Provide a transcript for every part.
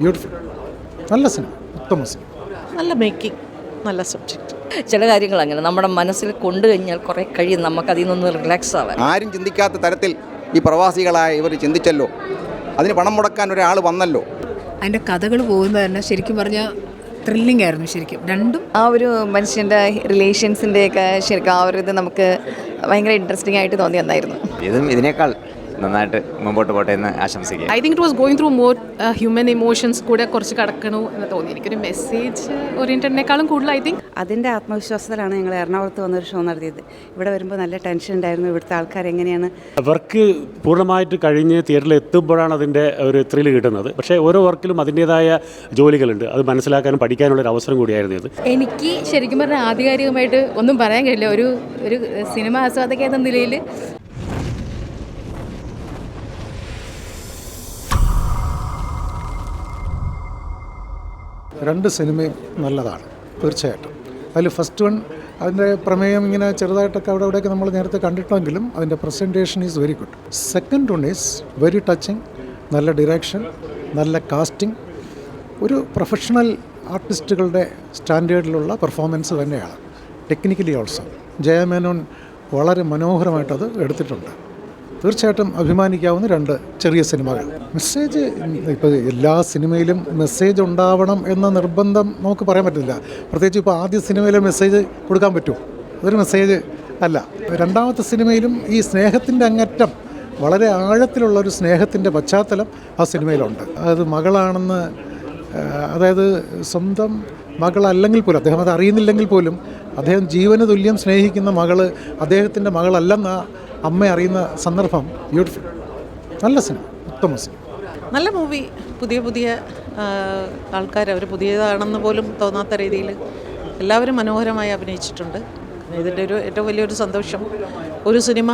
Beautiful നല്ല cinema ഉത്തമ cinema നല്ല മേക്കിംഗ് നല്ല സബ്ജക്റ്റ് ചില കാര്യങ്ങൾ അങ്ങനെ നമ്മുടെ മനസ്സിൽ കൊണ്ടു കഴിഞ്ഞാൽ കുറേ കഴിയും. നമുക്ക് അതിൽ നിന്ന് റിലാക്സ് ആവാൻ. ആരും ചിന്തിക്കാത്ത തരത്തിൽ ഈ പ്രവാസികളായ ഇവർ ചിന്തിച്ചല്ലോ. അതിന് പണം മുടക്കാൻ ഒരാൾ വന്നല്ലോ. അതിന്റെ കഥകൾ പോകുന്നത് തന്നെ ശരിക്കും പറഞ്ഞാൽ ത്രില്ലിംഗ് ആയിരുന്നു ശരിക്കും. രണ്ടും ആ ഒരു മനുഷ്യന്റെ റിലേഷൻസിന്റെയൊക്കെ ശരിക്കും ആ ഒരു ഇത് നമുക്ക് ഭയങ്കര ഇൻട്രസ്റ്റിംഗ് ആയിട്ട് തോന്നി വന്നായിരുന്നു ഇതും ഇതിനേക്കാൾ നന്നായിട്ട് മുമ്പോട്ട് പോട്ടെ എന്ന് ആശംസിക്കുക I think it was going through more human emotions കൂടെ കുറച്ച് കടക്കണു എന്ന് തോന്നി. എനിക്കൊരു മെസ്സേജ് ഓറിയന്റഡിനേക്കാളും കൂടുതൽ ഐ തിങ്ക് അതിന്റെ ആത്മവിശ്വാസത്തിലാണ് ഞങ്ങൾ എറണാകുളത്ത് വന്നൊരു ഷോ നടത്തിയത്. ഇവിടെ വരുമ്പോൾ നല്ല ടെൻഷൻ ഉണ്ടായിരുന്നു. ഇവിടുത്തെ ആൾക്കാർ എങ്ങനെയാണ്? വർക്ക് പൂർണമായിട്ട് കഴിഞ്ഞ് തിയേറ്ററിൽ എത്തുമ്പോഴാണ് അതിന്റെ ഒരു ത്രിൽ കിട്ടുന്നത്. പക്ഷേ ഓരോ വർക്കിലും അതിന്റേതായ ജോലികളുണ്ട്. അത് മനസ്സിലാക്കാനും പഠിക്കാനുള്ള ഒരു അവസരം കൂടിയായിരുന്നു ഇത്. എനിക്ക് ശരിക്കും പറഞ്ഞാൽ ആധികാരികമായിട്ട് ഒന്നും പറയാൻ കഴിയില്ല. ഒരു ഒരു സിനിമ ആസ്വാദക എന്ന നിലയിൽ രണ്ട് സിനിമയും നല്ലതാണ് തീർച്ചയായിട്ടും. അതിൽ ഫസ്റ്റ് വൺ അതിന്റെ പ്രമേയം ഇങ്ങനെ ചെറുതായിട്ടൊക്കെ അവിടെ അവിടെയൊക്കെ നമ്മൾ നേരത്തെ കണ്ടിട്ടുണ്ടെങ്കിലും അതിന്റെ presentation is very good second one is very touching നല്ല ഡിറക്ഷൻ നല്ല കാസ്റ്റിംഗ് ഒരു പ്രൊഫഷണൽ ആർട്ടിസ്റ്റുകളുടെ സ്റ്റാൻഡേർഡിലുള്ള പെർഫോമൻസ് തന്നെയാണ്. ടെക്നിക്കലി ഓൾസോ ജയമേനോൻ വളരെ മനോഹരമായിട്ടത് എടുത്തിട്ടുണ്ട്. തീർച്ചയായിട്ടും അഭിമാനിക്കാവുന്ന രണ്ട് ചെറിയ സിനിമകൾ. മെസ്സേജ് ഇപ്പോൾ എല്ലാ സിനിമയിലും മെസ്സേജ് ഉണ്ടാവണം എന്ന നിർബന്ധം നമുക്ക് പറയാൻ പറ്റില്ല. പ്രത്യേകിച്ച് ഇപ്പോൾ ആദ്യ സിനിമയിലെ മെസ്സേജ് കൊടുക്കാൻ പറ്റുമോ അതൊരു മെസ്സേജ് അല്ല. രണ്ടാമത്തെ സിനിമയിലും ഈ സ്നേഹത്തിന്റെ അങ്ങറ്റം വളരെ ആഴത്തിലുള്ള ഒരു സ്നേഹത്തിന്റെ പശ്ചാത്തലം ആ സിനിമയിലുണ്ട്. അത് മകളാണെന്ന് അതായത് സ്വന്തം മകളല്ലെങ്കിൽ പോലും അദ്ദേഹം അത് അറിയുന്നില്ലെങ്കിൽ പോലും അദ്ദേഹം ജീവന് തുല്യം സ്നേഹിക്കുന്ന മകൾ അദ്ദേഹത്തിന്റെ മകളല്ലെന്ന അമ്മ അറിയുന്ന സന്ദർഭം ബ്യൂട്ടിഫുൾ. നല്ല സിനിമ ഉത്തമ സിനിമ. നല്ല മൂവി. പുതിയ പുതിയ ആൾക്കാർ അവർ പുതിയതാണെന്ന് പോലും തോന്നാത്ത രീതിയിൽ എല്ലാവരും മനോഹരമായി അഭിനയിച്ചിട്ടുണ്ട്. ഇതിന്റെ ഒരു ഏറ്റവും വലിയൊരു സന്തോഷം ഒരു സിനിമ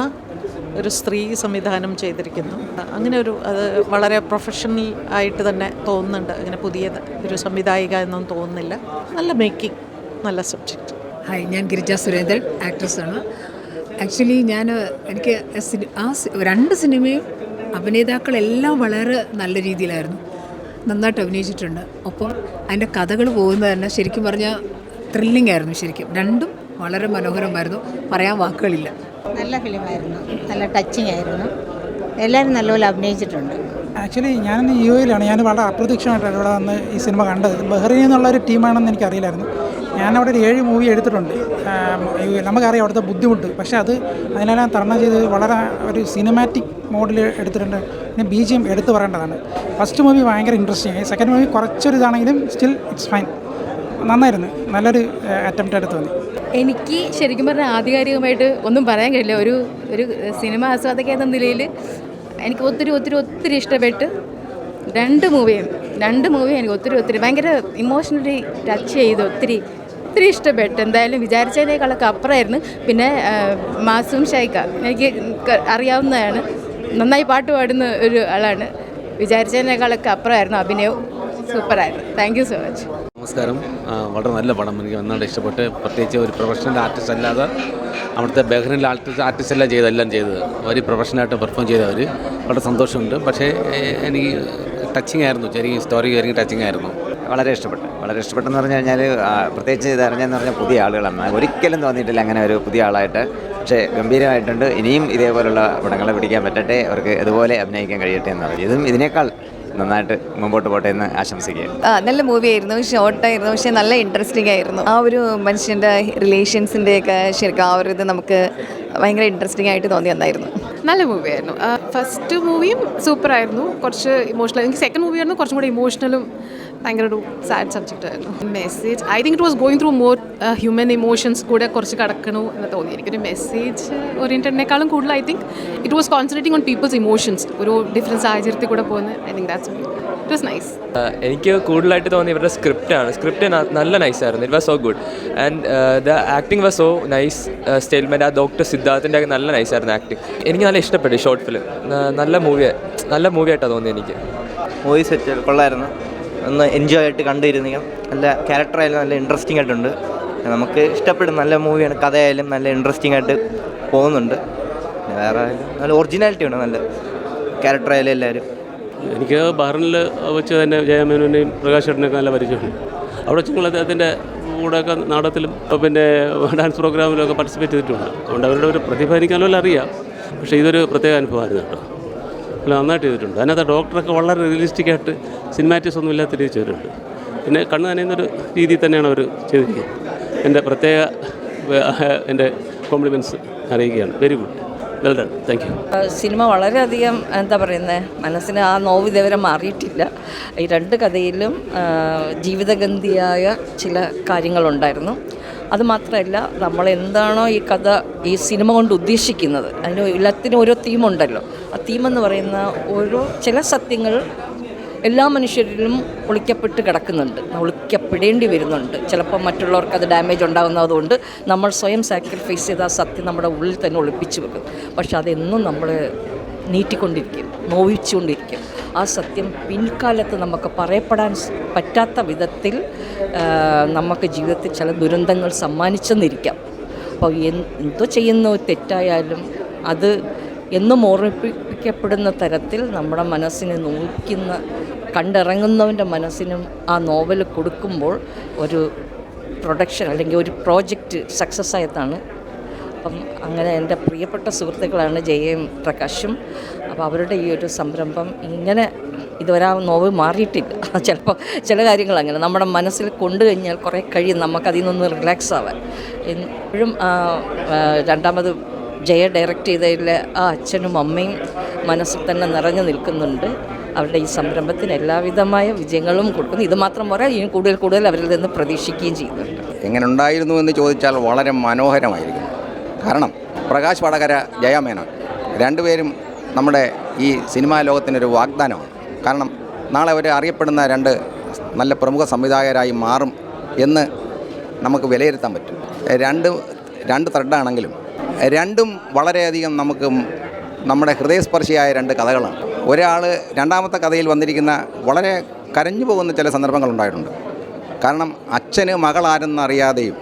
ഒരു സ്ത്രീ സംവിധാനം ചെയ്തിരിക്കുന്നു. അങ്ങനെ ഒരു അത് വളരെ പ്രൊഫഷണൽ ആയിട്ട് തന്നെ തോന്നുന്നുണ്ട്. അങ്ങനെ പുതിയ ഒരു സംവിധായിക എന്നൊന്നും തോന്നുന്നില്ല. നല്ല മേക്കിംഗ് നല്ല സബ്ജക്റ്റ് ഹായ് ഞാൻ ഗിരിജ സുരേന്ദ്രൻ ആക്ട്രസ്സാണ് ആക്ച്വലി ഞാൻ എനിക്ക് ആ രണ്ട് സിനിമയും അഭിനേതാക്കളെല്ലാം വളരെ നല്ല രീതിയിലായിരുന്നു. നന്നായിട്ട് അഭിനയിച്ചിട്ടുണ്ട്. ഒപ്പം അതിന്റെ കഥകൾ പോകുന്നത് തന്നെ ശരിക്കും പറഞ്ഞാൽ ത്രില്ലിംഗ് ആയിരുന്നു ശരിക്കും. രണ്ടും വളരെ മനോഹരമായിരുന്നു. പറയാൻ വാക്കുകളില്ല. നല്ല ഫിലിമായിരുന്നു. നല്ല ടച്ചിങ് ആയിരുന്നു. എല്ലാവരും നല്ലപോലെ അഭിനയിച്ചിട്ടുണ്ട്. ആക്ച്വലി ഞാനിന്ന് യു എയിലാണ് ഞാൻ വളരെ അപ്രതീക്ഷമായിട്ടാണ് ഇവിടെ വന്ന് ഈ സിനിമ കണ്ടത്. ബഹ്റൈനിൽ നിന്നുള്ള ഒരു ടീമാണെന്ന് എനിക്കറിയില്ലായിരുന്നു. ഞാൻ അവിടെ ഒരു ഏഴ് മൂവി എടുത്തിട്ടുണ്ട്. നമുക്കറിയാം അവിടുത്തെ ബുദ്ധിമുട്ട്. പക്ഷെ അത് അതിനെല്ലാം തരണം ചെയ്ത് വളരെ ഒരു സിനിമാറ്റിക് മോഡിൽ എടുത്തിട്ടുണ്ട്. പിന്നെ ബി ജി എം എടുത്തു പറയേണ്ടതാണ്. ഫസ്റ്റ് മൂവി ഭയങ്കര ഇൻട്രസ്റ്റിംഗ് സെക്കൻഡ് മൂവി കുറച്ചൊരു ഇതാണെങ്കിലും സ്റ്റിൽ ഇറ്റ്സ് ഫൈൻ നന്നായിരുന്നു. നല്ലൊരു അറ്റംപ്റ്റ് ആയിട്ട് തോന്നി എനിക്ക് ശരിക്കും പറഞ്ഞാൽ ആധികാരികമായിട്ട് ഒന്നും പറയാൻ കഴിയില്ല. ഒരു ഒരു സിനിമ ആസ്വാദക എന്ന നിലയിൽ എനിക്ക് ഒത്തിരി ഒത്തിരി ഒത്തിരി ഇഷ്ടപ്പെട്ട് രണ്ട് മൂവിയും രണ്ട് മൂവിയും എനിക്ക് ഒത്തിരി ഒത്തിരി ഭയങ്കര ഇമോഷണലി ടച്ച് ചെയ്ത് ഒത്തിരി ഒത്തിരി ഇഷ്ടപ്പെട്ടു. എന്തായാലും വിചാരിച്ചതിനേക്കാളൊക്കെ അപ്പുറമായിരുന്നു. പിന്നെ മാസും ഷൈക്ക എനിക്ക് അറിയാവുന്നതാണ്. നന്നായി പാട്ട് പാടുന്ന ഒരു ആളാണ്. വിചാരിച്ചതിനേക്കാളൊക്കെ അപ്പുറമായിരുന്നു. അഭിനയവും സൂപ്പറായിരുന്നു. താങ്ക് യു സോ മച്ച് നമസ്കാരം. വളരെ നല്ല പടം എനിക്ക് നന്നായിട്ട് ഇഷ്ടപ്പെട്ട് പ്രത്യേകിച്ച് ഒരു പ്രൊഫഷണൽ ആർട്ടിസ്റ്റ് അല്ലാതെ അവിടുത്തെ ബഹ്റിനിലെ ആർട്ടിസ്റ്റ് ആർട്ടിസ്റ്റ് എല്ലാം ചെയ്ത് എല്ലാം ചെയ്തത് അവർ പ്രൊഫഷണലായിട്ട് പെർഫോം ചെയ്തവർ വളരെ സന്തോഷമുണ്ട്. പക്ഷേ എനിക്ക് ടച്ചിങ് ആയിരുന്നു. ചെറിയ സ്റ്റോറി ചെറിയ ടച്ചിങ് ആയിരുന്നു. വളരെ ഇഷ്ടപ്പെട്ടു. വളരെ ഇഷ്ടപ്പെട്ടെന്ന് പറഞ്ഞു കഴിഞ്ഞാൽ പ്രത്യേകിച്ച് ഇത് അറിഞ്ഞെന്ന് പറഞ്ഞാൽ പുതിയ ആളുകളാണ് ഒരിക്കലും തോന്നിയിട്ടില്ല അങ്ങനെ ഒരു പുതിയ ആളായിട്ട്. പക്ഷേ ഗംഭീരമായിട്ടുണ്ട്. ഇനിയും ഇതേപോലുള്ള പടങ്ങളെ പിടിക്കാൻ പറ്റട്ടെ. അവർക്ക് ഇതുപോലെ അഭിനയിക്കാൻ കഴിയട്ടെ എന്ന് പറഞ്ഞു. ഇതും ഇതിനേക്കാൾ നന്നായിട്ട് മുമ്പോട്ട് പോട്ടെ എന്ന് ആശംസിക്കുക ആ നല്ല മൂവി ആയിരുന്നു. ഷോർട്ടായിരുന്നു പക്ഷേ നല്ല ഇൻട്രസ്റ്റിംഗ് ആയിരുന്നു. ആ ഒരു മനുഷ്യന്റെ റിലേഷൻസിന്റെയൊക്കെ ശരിക്കും ആ ഒരു ഇത് നമുക്ക് ഭയങ്കര ഇൻട്രസ്റ്റിംഗ് ആയിട്ട് തോന്നി വന്നായിരുന്നു നല്ല മൂവിയായിരുന്നു ഫസ്റ്റ് മൂവിയും സൂപ്പറായിരുന്നു കുറച്ച് ഇമോഷണൽ എനിക്ക് സെക്കൻഡ് മൂവിയായിരുന്നു കുറച്ചും കൂടി ഇമോഷണലും ഭയങ്കര ഒരു സാഡ് സബ്ജക്റ്റ് ആയിരുന്നു message I think it was going through more human emotions കൂടെ കുറച്ച് കടക്കണു എന്ന് തോന്നി. എനിക്കൊരു മെസ്സേജ് ഓറിയന്റഡിനേക്കാളും കൂടുതൽ I think it was concentrating on people's emotions ഒരു ഡിഫറെന്റ് സാഹചര്യത്തിൽ കൂടെ പോകുന്നത് I think that's it was nice എനിക്ക് കൂടുതലായിട്ട് തോന്നി ഇവരുടെ ആണ്. സ്ക്രിപ്റ്റ് നല്ല നൈസ് ആയിരുന്നു. It was so good and the acting was so nice statement ആ ഡോക്ടർ സിദ്ധാർത്ഥിന്റെ ഒക്കെ നല്ല നൈസായിരുന്നു ആക്ടിങ് എനിക്ക് നല്ല ഇഷ്ടപ്പെട്ടു ഷോർട്ട് ഫിലിം നല്ല മൂവി നല്ല മൂവി ആയിട്ടാണ് തോന്നി എനിക്ക്. മൂവി സെറ്റ് കൊള്ളായിരുന്നു. ഒന്ന് എൻജോയ് ആയിട്ട് കണ്ടിരുന്ന നല്ല ക്യാരക്ടറായാലും നല്ല ഇൻട്രസ്റ്റിംഗ് ആയിട്ടുണ്ട്. നമുക്ക് ഇഷ്ടപ്പെടും നല്ല മൂവിയാണ് കഥയായാലും നല്ല ഇൻട്രസ്റ്റിംഗ് ആയിട്ട് പോകുന്നുണ്ട്. വേറെ നല്ല ഒറിജിനാലിറ്റി ഉണ്ട് നല്ല ക്യാരക്ടറായാലും എല്ലാവരും എനിക്ക് ബഹറിനിൽ വെച്ച് തന്നെ ജയമേനുവിനെയും പ്രകാശ് ചേട്ടനെയൊക്കെ നല്ല പരിചയമുണ്ട്. അവിടെ വെച്ച് ഞങ്ങൾ അദ്ദേഹത്തിന്റെ കൂടെയൊക്കെ നാടകത്തിലും പിന്നെ ഡാൻസ് പ്രോഗ്രാമിലൊക്കെ പാർട്ടിസിപ്പേറ്റ് ചെയ്തിട്ടുണ്ട്. അതുകൊണ്ട് അവരുടെ ഒരു പ്രതിഭ എനിക്കാലും അറിയാം. പക്ഷേ ഇതൊരു പ്രത്യേക അനുഭവമായിരുന്നു കേട്ടോ. അല്ല നന്നായിട്ട് ചെയ്തിട്ടുണ്ട്. അതിനകത്ത് ഡോക്ടറൊക്കെ വളരെ റിയലിസ്റ്റിക്കായിട്ട് സിനിമാറ്റിക്സ് ഒന്നും ഇല്ലാത്ത രീതി ചെയ്തിട്ടുണ്ട്. പിന്നെ കണ്ണ് നനയുന്നൊരു രീതിയിൽ തന്നെയാണ് അവർ ചെയ്തിരിക്കുന്നത്. എന്റെ പ്രത്യേക എന്റെ കോംപ്ലിമെന്റ്സ് അറിയിക്കുകയാണ്. Very good well done thank you cinema വളരെയധികം എന്താ പറയുന്നത് മനസ്സിന് ആ നോവ് ഇതേവരെ മാറിയിട്ടില്ല. ഈ രണ്ട് കഥയിലും ജീവിതഗന്ധിയായ ചില കാര്യങ്ങളുണ്ടായിരുന്നു. അതുമാത്രമല്ല നമ്മൾ എന്താണോ ഈ കഥ ഈ സിനിമ കൊണ്ട് ഉദ്ദേശിക്കുന്നത് അതിന് എല്ലാത്തിനും ഓരോ തീമുണ്ടല്ലോ. ആ തീമെന്ന് പറയുന്ന ഓരോ ചില സത്യങ്ങൾ എല്ലാ മനുഷ്യരിലും ഒളിക്കപ്പെട്ട് കിടക്കുന്നുണ്ട്. ഒളിക്കപ്പെടേണ്ടി വരുന്നുണ്ട്. ചിലപ്പോൾ മറ്റുള്ളവർക്ക് അത് ഡാമേജ് ഉണ്ടാകുന്നതുകൊണ്ട് നമ്മൾ സ്വയം സാക്രിഫൈസ് ചെയ്ത ആ സത്യം നമ്മുടെ ഉള്ളിൽ തന്നെ ഒളിപ്പിച്ചു വെക്കും. പക്ഷെ അതെന്നും നമ്മൾ നീട്ടിക്കൊണ്ടിരിക്കും നോവിച്ചുകൊണ്ടിരിക്കും. ആ സത്യം പിൻകാലത്ത് നമുക്ക് പറയപ്പെടാൻ പറ്റാത്ത വിധത്തിൽ നമുക്ക് ജീവിതത്തിൽ ചില ദുരന്തങ്ങൾ സമ്മാനിച്ചെന്നിരിക്കാം. അപ്പോൾ എന്തോ ചെയ്യുന്ന തെറ്റായാലും അത് എന്നും ഓർമ്മിപ്പിക്കപ്പെടുന്ന തരത്തിൽ നമ്മുടെ മനസ്സിനെ നോക്കുന്ന കണ്ടിറങ്ങുന്നവന്റെ മനസ്സിനും ആ നോവൽ കൊടുക്കുമ്പോൾ ഒരു പ്രൊഡക്ഷൻ അല്ലെങ്കിൽ ഒരു പ്രോജക്റ്റ് സക്സസ് ആയതാണ് അപ്പം അങ്ങനെ എന്റെ പ്രിയപ്പെട്ട സുഹൃത്തുക്കളാണ് ജയയും പ്രകാശും. അപ്പോൾ അവരുടെ ഈ ഒരു സംരംഭം ഇങ്ങനെ ഇതുവരെ ആ നോവ് മാറിയിട്ടില്ല. ചിലപ്പോൾ ചില കാര്യങ്ങൾ അങ്ങനെ. നമ്മുടെ മനസ്സിൽ കൊണ്ടു കഴിഞ്ഞാൽ കുറേ കഴിയും. നമുക്കതിൽ നിന്ന് റിലാക്സ് ആവാൻ. എപ്പോഴും രണ്ടാമത് ജയ ഡയറക്റ്റ് ചെയ്തതിൽ ആ അച്ഛനും അമ്മയും മനസ്സിൽ തന്നെ നിറഞ്ഞു നിൽക്കുന്നുണ്ട്. അവരുടെ ഈ സംരംഭത്തിന് എല്ലാവിധമായ വിജയങ്ങളും കൊടുക്കുന്നു. ഇത് മാത്രം പോരാ ഇനി കൂടുതൽ കൂടുതൽ അവരിൽ നിന്ന് പ്രതീക്ഷിക്കുകയും ചെയ്യുന്നുണ്ട്. എങ്ങനെ ഉണ്ടായിരുന്നു എന്ന് ചോദിച്ചാൽ വളരെ മനോഹരമായിരിക്കും കാരണം പ്രകാശ് വടകര ജയമേനോൻ രണ്ടുപേരും നമ്മുടെ ഈ സിനിമാ ലോകത്തിനൊരു വാഗ്ദാനമാണ്. കാരണം നാളെ അവർ അറിയപ്പെടുന്ന രണ്ട് നല്ല പ്രമുഖ സംവിധായകരായി മാറും എന്ന് നമുക്ക് വിലയിരുത്താൻ പറ്റും. രണ്ട് രണ്ട് ത്രെഡാണെങ്കിലും രണ്ടും വളരെയധികം നമുക്ക് നമ്മുടെ ഹൃദയസ്പർശിയായ രണ്ട് കഥകളാണ്. ഒരാൾ രണ്ടാമത്തെ കഥയിൽ വന്നിരിക്കുന്ന വളരെ കരഞ്ഞു പോകുന്ന ചില സന്ദർഭങ്ങളുണ്ടായിട്ടുണ്ട്. കാരണം അച്ഛന് മകളാരെന്നറിയാതെയും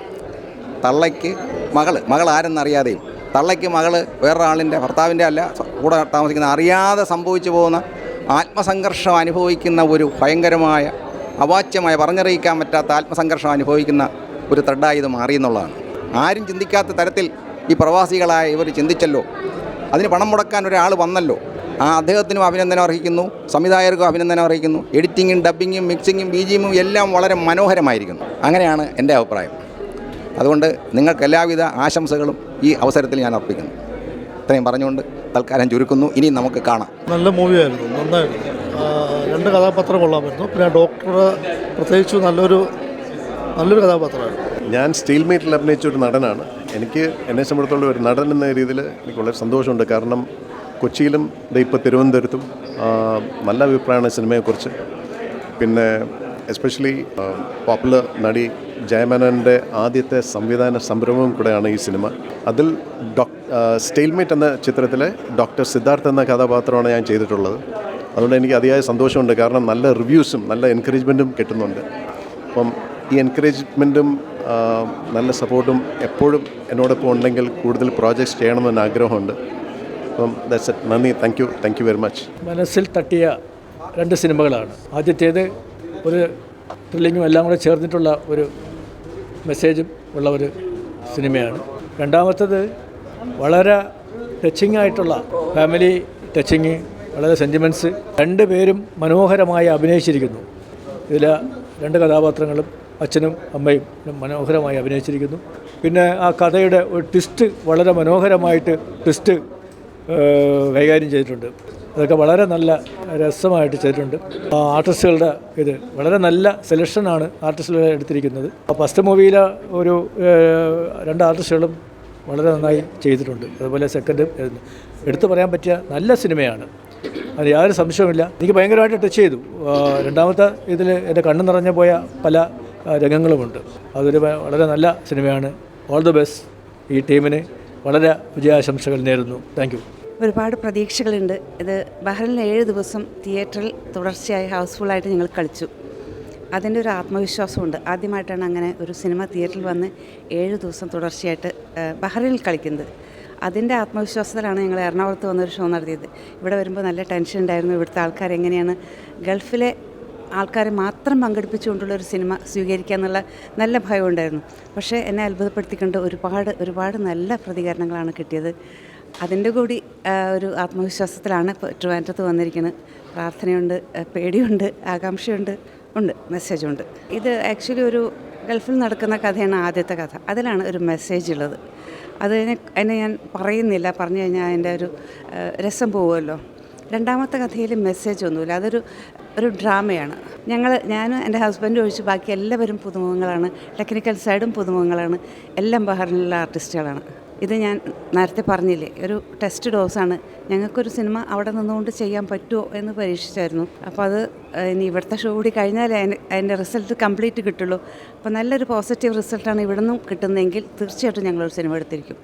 തള്ളയ്ക്ക് മകൾ മകൾ ആരെന്നറിയാതെയും തള്ളയ്ക്ക് മകൾ വേറൊരാളിന്റെ ഭർത്താവിന്റെ അല്ല കൂടെ താമസിക്കുന്ന അറിയാതെ സംഭവിച്ചു പോകുന്ന ആത്മസംഘർഷം അനുഭവിക്കുന്ന ഒരു ഭയങ്കരമായ അവാച്യമായ പറഞ്ഞറിയിക്കാൻ പറ്റാത്ത ആത്മസംഘർഷം അനുഭവിക്കുന്ന ഒരു ത്രെഡായി ഇത് മാറിയെന്നുള്ളതാണ് ആരും ചിന്തിക്കാത്ത തരത്തിൽ ഈ പ്രവാസികളായ ഇവർ ചിന്തിച്ചല്ലോ. അതിന് പണം മുടക്കാൻ ഒരാൾ വന്നല്ലോ. ആ അദ്ദേഹത്തിനും അഭിനന്ദനം അർഹിക്കുന്നു സംവിധായകർക്കും അഭിനന്ദനം അർഹിക്കുന്നു. എഡിറ്റിങ്ങും ഡബ്ബിങ്ങും മിക്സിങ്ങും ബീജിയമും എല്ലാം വളരെ മനോഹരമായിരിക്കുന്നു. അങ്ങനെയാണ് എന്റെ അഭിപ്രായം. അതുകൊണ്ട് നിങ്ങൾക്ക് എല്ലാവിധ ആശംസകളും ഈ അവസരത്തിൽ ഞാൻ അർപ്പിക്കുന്നു. ഇത്രയും പറഞ്ഞുകൊണ്ട് തൽക്കാലം ചുരുക്കുന്നു. ഇനി നമുക്ക് കാണാം. നല്ല മൂവിയായിരുന്നു. നന്നായിരുന്നു. രണ്ട് കഥാപാത്രം കൊള്ളാമായിരുന്നു. പിന്നെ ഡോക്ടർ പ്രത്യേകിച്ച് നല്ലൊരു നല്ലൊരു കഥാപാത്രമായിരുന്നു. ഞാൻ സ്റ്റീൽ മീറ്റിൽ അഭിനയിച്ച ഒരു നടനാണ്. എനിക്ക് എന്നെ സംബന്ധിച്ചിടത്തോളം ഒരു നടൻ എന്ന രീതിയിൽ എനിക്ക് വളരെ സന്തോഷമുണ്ട്. കാരണം കൊച്ചിയിലും ദേ ഇപ്പോൾ തിരുവനന്തപുരത്തും നല്ല അഭിപ്രായമാണ് സിനിമയെക്കുറിച്ച്. പിന്നെ എസ്പെഷ്യലി പോപ്പുലർ നടി ജയമേനോന്റെ ആദ്യത്തെ സംവിധാന സംരംഭവും കൂടെയാണ് ഈ സിനിമ. അതിൽ ഡോക് സ്റ്റെയിൽമേറ്റ് എന്ന ചിത്രത്തിലെ ഡോക്ടർ സിദ്ധാർത്ഥ് എന്ന കഥാപാത്രമാണ് ഞാൻ ചെയ്തിട്ടുള്ളത്. അതുകൊണ്ട് എനിക്ക് അതിയായ സന്തോഷമുണ്ട്. കാരണം നല്ല റിവ്യൂസും നല്ല എൻകറേജ്മെന്റും കിട്ടുന്നുണ്ട്. അപ്പം ഈ എൻകറേജ്മെന്റും നല്ല സപ്പോർട്ടും എപ്പോഴും എന്നോടൊപ്പം ഉണ്ടെങ്കിൽ കൂടുതൽ പ്രോജക്ട്സ് ചെയ്യണമെന്ന് ആഗ്രഹമുണ്ട്. അപ്പം ദാറ്റ്സ് ഇറ്റ് നന്ദി. Thank you thank you very much മനസ്സിൽ തട്ടിയ രണ്ട് സിനിമകളാണ്. ആദ്യത്തേത് ഒരു ത്രില്ലിങ്ങും എല്ലാം കൂടെ ചേർന്നിട്ടുള്ള ഒരു മെസ്സേജും ഉള്ള ഒരു സിനിമയാണ്. രണ്ടാമത്തത് വളരെ ടച്ചിങ് ആയിട്ടുള്ള ഫാമിലി ടച്ചിങ് വളരെ സെന്റിമെന്റ്സ് രണ്ട് പേരും മനോഹരമായി അഭിനയിച്ചിരിക്കുന്നു. ഇതിൽ രണ്ട് കഥാപാത്രങ്ങളും അച്ഛനും അമ്മയും മനോഹരമായി അഭിനയിച്ചിരിക്കുന്നു. പിന്നെ ആ കഥയുടെ ഒരു ട്വിസ്റ്റ് വളരെ മനോഹരമായിട്ട് ട്വിസ്റ്റ് കൈകാര്യം ചെയ്തിട്ടുണ്ട്. അതൊക്കെ വളരെ നല്ല രസമായിട്ട് ചെയ്തിട്ടുണ്ട്. ആർട്ടിസ്റ്റുകളുടെ ഇത് വളരെ നല്ല സെലക്ഷനാണ് ആർട്ടിസ്റ്റുകൾ എടുത്തിരിക്കുന്നത്. ഫസ്റ്റ് മൂവിയിലെ ഒരു രണ്ട് ആർട്ടിസ്റ്റുകളും വളരെ നന്നായി ചെയ്തിട്ടുണ്ട്. അതുപോലെ സെക്കൻഡ് എടുത്തു പറയാൻ പറ്റിയ നല്ല സിനിമയാണ്. അത് യാതൊരു സംശയവുമില്ല. എനിക്ക് ഭയങ്കരമായിട്ട് ടച്ച് ചെയ്തു. രണ്ടാമത്തെ ഇതിൽ എന്റെ കണ്ണു നിറഞ്ഞു പോയ പല രംഗങ്ങളുമുണ്ട്. അതൊരു വളരെ നല്ല സിനിമയാണ്. ഓൾ ദി ബെസ്റ്റ് ഈ ടീമിന് വളരെ വിജയാശംസകൾ നേരുന്നു. താങ്ക് ഒരുപാട് പ്രതീക്ഷകളുണ്ട്. ഇത് ബഹ്റിനിൽ ഏഴ് ദിവസം തിയേറ്ററിൽ തുടർച്ചയായി ഹൗസ്ഫുള്ളായിട്ട് ഞങ്ങൾ കളിച്ചു. അതിന്റെ ഒരു ആത്മവിശ്വാസമുണ്ട്. ആദ്യമായിട്ടാണ് അങ്ങനെ ഒരു സിനിമ തിയേറ്ററിൽ വന്ന് ഏഴ് ദിവസം തുടർച്ചയായിട്ട് ബഹ്റിനിൽ കളിക്കുന്നത്. അതിന്റെ ആത്മവിശ്വാസത്തിലാണ് ഞങ്ങൾ എറണാകുളത്ത് വന്നൊരു ഷോ നടത്തിയത്. ഇവിടെ വരുമ്പോൾ നല്ല ടെൻഷൻ ഉണ്ടായിരുന്നു. ഇവിടുത്തെ ആൾക്കാർ എങ്ങനെയാണ് ഗൾഫിലെ ആൾക്കാരെ മാത്രം പങ്കെടുപ്പിച്ചുകൊണ്ടുള്ള ഒരു സിനിമ സ്വീകരിക്കുക എന്നുള്ള നല്ല ഭയമുണ്ടായിരുന്നു. പക്ഷേ എന്നെ അത്ഭുതപ്പെടുത്തിക്കൊണ്ട് ഒരുപാട് ഒരുപാട് നല്ല പ്രതികരണങ്ങളാണ് കിട്ടിയത്. അതിന്റെ കൂടി ഒരു ആത്മവിശ്വാസത്തിലാണ് ട്രിവാൻഡ്രത്ത് വന്നിരിക്കുന്നത്. പ്രാർത്ഥനയുണ്ട് പേടിയുണ്ട് ആകാംക്ഷയുണ്ട് ഉണ്ട് മെസ്സേജുണ്ട്. ഇത് ആക്ച്വലി ഒരു ഗൾഫിൽ നടക്കുന്ന കഥയാണ് ആദ്യത്തെ കഥ. അതിലാണ് ഒരു മെസ്സേജ് ഉള്ളത്. അതിനെ അതിനെ ഞാൻ പറയുന്നില്ല പറഞ്ഞു കഴിഞ്ഞാൽ അതിന്റെ ഒരു രസം പോവുമല്ലോ. രണ്ടാമത്തെ കഥയിൽ മെസ്സേജ് ഒന്നുമില്ല. അതൊരു ഒരു ഡ്രാമയാണ്. ഞങ്ങൾ ഞാനും എന്റെ ഹസ്ബൻഡും ഒഴിച്ച് ബാക്കി എല്ലാവരും പുതുമുഖങ്ങളാണ്. ടെക്നിക്കൽ സൈഡും പുതുമുഖങ്ങളാണ്. എല്ലാം ബഹറിനുള്ള ആർട്ടിസ്റ്റുകളാണ്. ഇത് ഞാൻ നേരത്തെ പറഞ്ഞില്ലേ ഒരു ടെസ്റ്റ് ഡോസാണ് ഞങ്ങൾക്കൊരു സിനിമ അവിടെ നിന്നുകൊണ്ട് ചെയ്യാൻ പറ്റുമോ എന്ന് പരീക്ഷിച്ചായിരുന്നു. അപ്പോൾ അത് ഇനി ഇവിടുത്തെ ഷോ കൂടി കഴിഞ്ഞാലേ അതിന്റെ അതിന്റെ റിസൾട്ട് കംപ്ലീറ്റ് കിട്ടുള്ളൂ. അപ്പോൾ നല്ലൊരു പോസിറ്റീവ് റിസൾട്ടാണ് ഇവിടെ നിന്നും കിട്ടുന്നതെങ്കിൽ തീർച്ചയായിട്ടും ഞങ്ങളൊരു സിനിമ എടുത്തിരിക്കും.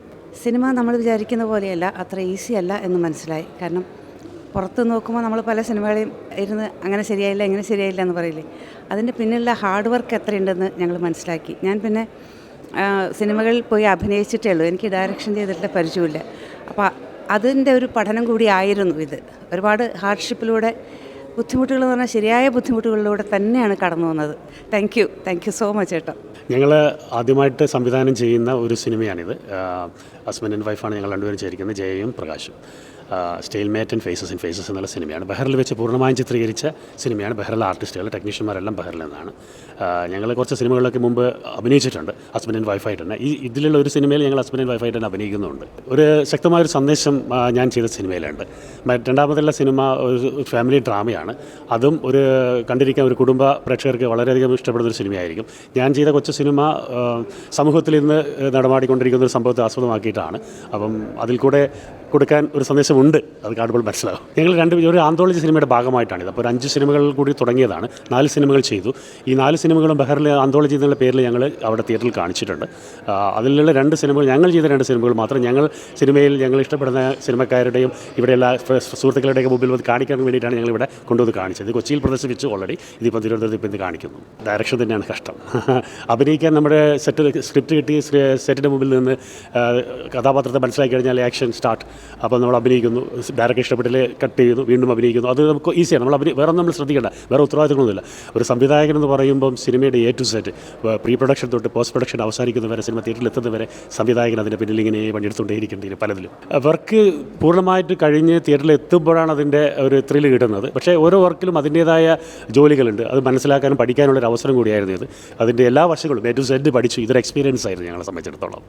സിനിമ നമ്മൾ വിചാരിക്കുന്ന പോലെയല്ല അത്ര ഈസി അല്ല എന്ന് മനസ്സിലായി. കാരണം പുറത്ത് നോക്കുമ്പോൾ നമ്മൾ പല സിനിമകളെയും ഇരുന്ന് അങ്ങനെ ശരിയായില്ല ഇങ്ങനെ ശരിയായില്ല എന്ന് പറയില്ലേ. അതിന്റെ പിന്നിലുള്ള ഹാർഡ് വർക്ക് എത്രയുണ്ടെന്ന് ഞങ്ങൾ മനസ്സിലാക്കി. ഞാൻ പിന്നെ സിനിമകളിൽ പോയി അഭിനയിച്ചിട്ടേ ഉള്ളൂ. എനിക്ക് ഡയറക്ഷൻ ചെയ്തിട്ടുള്ള പരിചയമില്ല. അപ്പോൾ അതിന്റെ ഒരു പഠനം കൂടി ആയിരുന്നു ഇത്. ഒരുപാട് ഹാർഡ്ഷിപ്പിലൂടെ ബുദ്ധിമുട്ടുകൾ എന്ന് പറഞ്ഞാൽ ശരിയായ ബുദ്ധിമുട്ടുകളിലൂടെ തന്നെയാണ് കടന്നു വന്നത്. Thank you thank you so much ഏട്ടാ ഞങ്ങൾ ആദ്യമായിട്ട് സംവിധാനം ചെയ്യുന്ന ഒരു സിനിമയാണിത്. ഹസ്ബൻഡ് ആൻഡ് വൈഫാണ് ഞങ്ങൾ രണ്ടുപേരും ചേരിക്കുന്നത് ജയയും പ്രകാശും. Stalemate and faces in faces എന്നുള്ള സിനിമയാണ്. ബഹറിൽ വെച്ച് പൂർണമായും ചിത്രീകരിച്ച സിനിമയാണ് ബഹറിലെ ആർട്ടിസ്റ്റുകൾ ടെക്നീഷ്യന്മാരെല്ലാം ബഹറിൽ നിന്നാണ് ഞങ്ങൾ കുറച്ച് സിനിമകളൊക്കെ മുമ്പ് അഭിനയിച്ചിട്ടുണ്ട് ഹസ്ബൻഡ് ആൻഡ് വൈഫായിട്ട് തന്നെ ഈ ഇതിലുള്ള ഒരു സിനിമയിൽ ഞങ്ങൾ ഹസ്ബൻഡ് ആൻഡ് വൈഫായിട്ട് തന്നെ അഭിനയിക്കുന്നുണ്ട്. ഒരു ശക്തമായ ഒരു സന്ദേശം ഞാൻ ചെയ്ത സിനിമയിലുണ്ട്. രണ്ടാമതുള്ള സിനിമ ഒരു ഫാമിലി ഡ്രാമയാണ് അതും ഒരു കണ്ടിരിക്കാൻ ഒരു കുടുംബ പ്രേക്ഷകർക്ക് വളരെയധികം ഇഷ്ടപ്പെടുന്ന ഒരു സിനിമയായിരിക്കും. ഞാൻ ചെയ്ത കൊച്ചു സിനിമ സമൂഹത്തിൽ ഇന്ന് നടമാടിക്കൊണ്ടിരിക്കുന്ന ഒരു സംഭവത്തെ ആസ്പദമാക്കിയിട്ടാണ്. അപ്പം അതിൽ കൂടെ കൊടുക്കാൻ ഒരു സന്ദേശമുണ്ട്. അത് കാണുമ്പോൾ മനസ്സിലാവും. ഞങ്ങൾ രണ്ട് ഒരു ആന്തോളജി സിനിമയുടെ ഭാഗമായിട്ടാണിത്. അപ്പോൾ ഒരു അഞ്ച് സിനിമകൾ കൂടി തുടങ്ങിയതാണ്. നാല് സിനിമകൾ ചെയ്തു. ഈ നാല് സിനിമകളും ബഹറിലെ ആന്തോളജി എന്നുള്ള പേരിൽ ഞങ്ങൾ അവിടെ തിയേറ്ററിൽ കാണിച്ചിട്ടുണ്ട്. അതിലുള്ള രണ്ട് സിനിമകൾ ഞങ്ങൾ ചെയ്ത രണ്ട് സിനിമകൾ മാത്രം ഞങ്ങൾ സിനിമയിൽ ഞങ്ങൾ ഇഷ്ടപ്പെടുന്ന സിനിമക്കാരുടെയും ഇവിടെയുള്ള സുഹൃത്തുക്കളുടെയൊക്കെ മുമ്പിൽ വന്ന് കാണിക്കാൻ വേണ്ടിയിട്ടാണ് ഞങ്ങൾ ഇവിടെ കൊണ്ടുവന്ന് കാണിച്ചത്. കൊച്ചിയിൽ പ്രദർശിപ്പിച്ചു ഓൾറെഡി ഇതിപ്പോൾ തിരുവനന്തപുരത്ത് ഇപ്പം ഇത് കാണിക്കുന്നു. ഡയറക്ഷൻ തന്നെയാണ് കഷ്ടം. അഭിനയിക്കാൻ നമ്മുടെ സെറ്റ് സ്ക്രിപ്റ്റ് കിട്ടി സെറ്റിന്റെ മുമ്പിൽ നിന്ന് കഥാപാത്രത്തെ മനസ്സിലാക്കി കഴിഞ്ഞാൽ ആക്ഷൻ സ്റ്റാർട്ട് അപ്പോൾ നമ്മൾ അഭിനയിക്കുന്നു ഡയറക്ടർ ഇഷ്ടപ്പെട്ടില്ലേ കട്ട് ചെയ്യുന്നു വീണ്ടും അഭിനയിക്കുന്നു. അത് നമുക്ക് ഈസിയാണ്. നമ്മൾ അഭിനയ വേറെ നമ്മൾ ശ്രദ്ധിക്കേണ്ട. വേറെ ഉത്തരവാദിത്തങ്ങളൊന്നുമില്ല. ഒരു സംവിധായകൻ എന്ന് പറയുമ്പം സിനിമയുടെ A to set pre production തൊട്ട് പോസ്റ്റ് പ്രൊഡക്ഷൻ അവസാനിക്കുന്നവരെ സിനിമ തിയേറ്ററിൽ എത്തുന്നവരെ സംവിധായകൻ അതിന്റെ പിന്നിൽ ഇങ്ങനെ പണിയെടുത്തുകൊണ്ടേയിരിക്കേണ്ടി പലതിലും. വർക്ക് പൂർണമായിട്ട് കഴിഞ്ഞ് തിയേറ്ററിൽ എത്തുമ്പോഴാണ് അതിന്റെ ഒരു ത്രിൽ കിട്ടുന്നത്. പക്ഷേ ഓരോ വർക്കിലും അതിന്റേതായ ജോലികളുണ്ട്. അത് മനസ്സിലാക്കാനും പഠിക്കാനുള്ള ഒരു അവസരം കൂടിയായിരുന്നു ഇത്. അതിന്റെ എല്ലാ വർഷങ്ങളും എ ടു സെറ്റ് പഠിച്ചു. ഇതൊരു എക്സ്പീരിയൻസ് ആയിരുന്നു ഞങ്ങളെ സംബന്ധിച്ചിടത്തോളം.